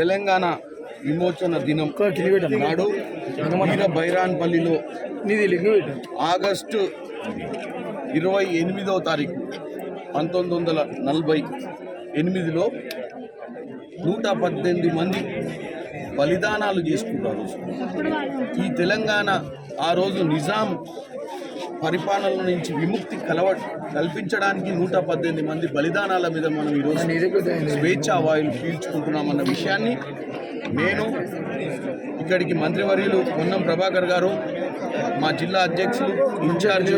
తెలంగాణ విమోచన దినం నాడు వీర బైరాన్పల్లిలో ఆగస్టు ఇరవై ఎనిమిదవ తారీఖు పంతొమ్మిది వందల నలభై ఎనిమిదిలో నూట పద్దెనిమిది మంది బలిదానాలు చేసుకున్నారు. ఈ తెలంగాణ ఆ రోజు నిజాం పరిపాలన నుంచి విముక్తి కలవ కల్పించడానికి నూట పద్దెనిమిది మంది బలిదానాల మీద మనం ఈరోజు స్వేచ్ఛ వాయులు పీల్చుకుంటున్నామన్న విషయాన్ని నేను ఇక్కడికి మంత్రివర్యులు పొన్నం ప్రభాకర్ గారు మా జిల్లా అధ్యక్షులు ఇన్ఛార్జి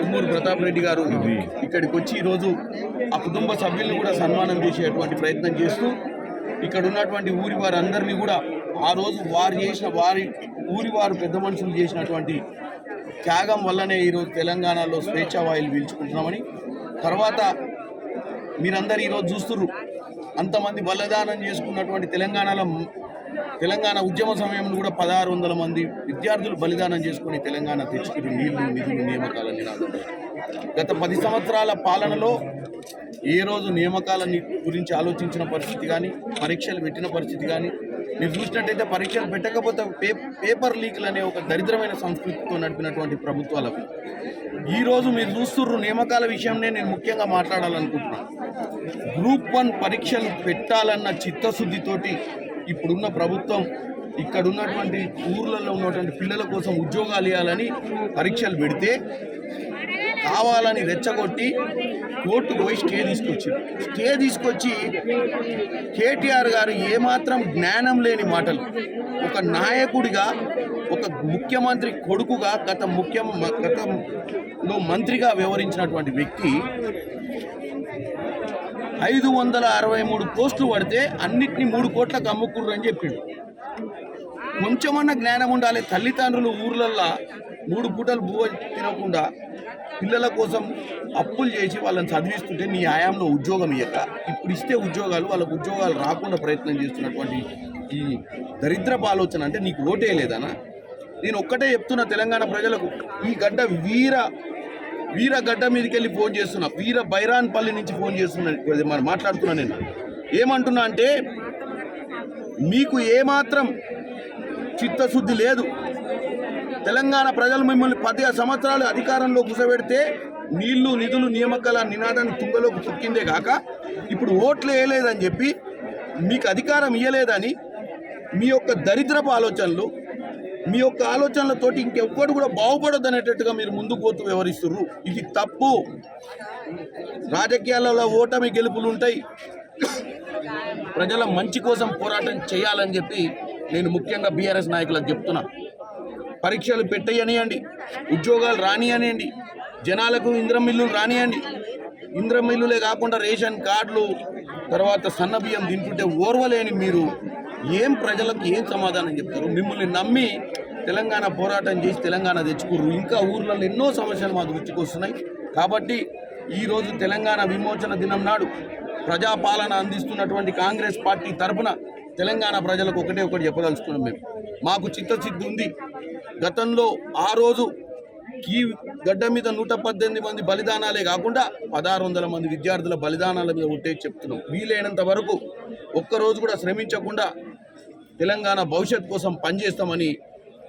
ఉమ్మూరు ప్రతాప్ రెడ్డి గారు ఇక్కడికి వచ్చి ఈరోజు ఆ కుటుంబ సభ్యులను కూడా సన్మానం చేసేటువంటి ప్రయత్నం చేస్తూ ఇక్కడ ఉన్నటువంటి ఊరి వారందరినీ కూడా ఆ రోజు వారు చేసిన వారి ఊరి వారు పెద్ద మనుషులు చేసినటువంటి త్యాగం వల్లనే ఈరోజు తెలంగాణలో స్వేచ్ఛ వాయులు పీల్చుకుంటున్నామని తర్వాత మీరందరూ ఈరోజు చూస్తున్నారు అంతమంది బలిదానం చేసుకున్నటువంటి తెలంగాణలో తెలంగాణ ఉద్యమ సమయంలో కూడా పదహారు వందల మంది విద్యార్థులు బలిదానం చేసుకుని తెలంగాణ తెచ్చుకుని నీళ్ళు నిధులు నియామకాల గత పది సంవత్సరాల పాలనలో ఏ రోజు నియామకాలని గురించి ఆలోచించిన పరిస్థితి కానీ పరీక్షలు పెట్టిన పరిస్థితి కానీ మీరు చూసినట్టయితే పరీక్షలు పెట్టకపోతే పే పేపర్ లీక్లు అనే ఒక దరిద్రమైన సంస్కృతితో నడిపినటువంటి ప్రభుత్వాలకు. ఈరోజు మీరు చూస్తుర్రు నియామకాల విషయంలో నేను ముఖ్యంగా మాట్లాడాలనుకుంటున్నాను గ్రూప్ వన్ పరీక్షలు పెట్టాలన్న చిత్తశుద్ధితోటి ఇప్పుడున్న ప్రభుత్వం ఇక్కడ ఉన్నటువంటి ఊర్లలో ఉన్నటువంటి పిల్లల కోసం ఉద్యోగాలు ఇవ్వాలని పరీక్షలు పెడితే కావాలని రెచ్చగొట్టి కోర్టుకు పోయి స్టే తీసుకొచ్చారు స్టే తీసుకొచ్చి కేటీఆర్ గారు ఏమాత్రం జ్ఞానం లేని మాటలు. ఒక నాయకుడిగా ఒక ముఖ్యమంత్రి కొడుకుగా గత ముఖ్య గతంలో మంత్రిగా వ్యవహరించినటువంటి వ్యక్తి ఐదు వందల అరవై మూడు పోస్టులు పడితే అన్నిటినీ మూడు కోట్లకు అమ్ముకుర్రు అని చెప్పాడు. కొంచెమన్నా జ్ఞానం ఉండాలి. తల్లిదండ్రులు ఊర్లల్లో మూడు పూటలు బువ్వ తినకుండా పిల్లల కోసం అప్పులు చేసి వాళ్ళని చదివిస్తుంటే నీ ఆయాంలో ఉద్యోగం ఇయ్యక. ఇప్పుడు ఇస్తే ఉద్యోగాలు వాళ్ళకు ఉద్యోగాలు రాకుండా ప్రయత్నం చేస్తున్నటువంటి ఈ దరిద్రపు ఆలోచన అంటే నీకు ఓటే లేదనా? నేను ఒక్కటే చెప్తున్నా తెలంగాణ ప్రజలకు ఈ గడ్డ వీర వీర గడ్డ మీదకి వెళ్ళి ఫోన్ చేస్తున్నా. వీర బైరాన్పల్లి నుంచి ఫోన్ చేస్తున్నా. మాట్లాడుతున్నా నేను. ఏమంటున్నా అంటే మీకు ఏమాత్రం చిత్తశుద్ధి లేదు. తెలంగాణ ప్రజలు మిమ్మల్ని పది సంవత్సరాలు అధికారంలో కూసబెడితే నీళ్ళు నిధులు నియామకాల నినాదాన్ని తుంగలోకి తొక్కిందే కాక ఇప్పుడు ఓట్లు వేయలేదని చెప్పి మీకు అధికారం ఇవ్వలేదని మీ యొక్క దరిద్రపు ఆలోచనలు మీ యొక్క ఆలోచనలతోటి ఇంకెవ్వడు కూడా బాగుపడద్దు అనేటట్టుగా మీరు ముందుకు పోతూ వ్యవహరిస్తున్నారు ఇది తప్పు. రాజకీయాలలో ఓటమి గెలుపులు ఉంటాయి. ప్రజల మంచి కోసం పోరాటం చేయాలని చెప్పి నేను ముఖ్యంగా బీఆర్ఎస్ నాయకులకు చెప్తున్నా. పరీక్షలు పెట్టయనియండి ఉద్యోగాలు రానియనియండి జనాలకు ఇంద్రమిల్లులు రానియండి. ఇంద్రమిల్లులే కాకుండా రేషన్ కార్డులు తర్వాత సన్న బియ్యం తింటుంటే ఓర్వలేని మీరు ఏం ప్రజలకు ఏం సమాధానం చెప్తారు? మిమ్మల్ని నమ్మి తెలంగాణ పోరాటం చేసి తెలంగాణ తెచ్చుకుర్రు. ఇంకా ఊర్లలో ఎన్నో సమస్యలు మాకు గుర్తుకొస్తున్నాయి. కాబట్టి ఈరోజు తెలంగాణ విమోచన దినం నాడు ప్రజాపాలన అందిస్తున్నటువంటి కాంగ్రెస్ పార్టీ తరఫున తెలంగాణ ప్రజలకు ఒకటే ఒకటి చెప్పదలుచుకున్నాం మేము. మాకు చిత్తశుద్ధి ఉంది. గతంలో ఆ రోజు ఈ గడ్డ మీద నూట పద్దెనిమిది మంది బలిదానాలే కాకుండా పదహారు వందల మంది విద్యార్థుల బలిదానాల మీద ఉంటే చెప్తున్నాం. వీలైనంత వరకు ఒక్కరోజు కూడా శ్రమించకుండా తెలంగాణ భవిష్యత్ కోసం పనిచేస్తామని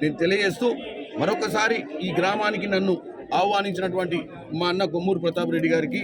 నేను తెలియజేస్తూ మరొకసారి ఈ గ్రామానికి నన్ను ఆహ్వానించినటువంటి మా అన్న కొమ్మూరు ప్రతాప్ రెడ్డి గారికి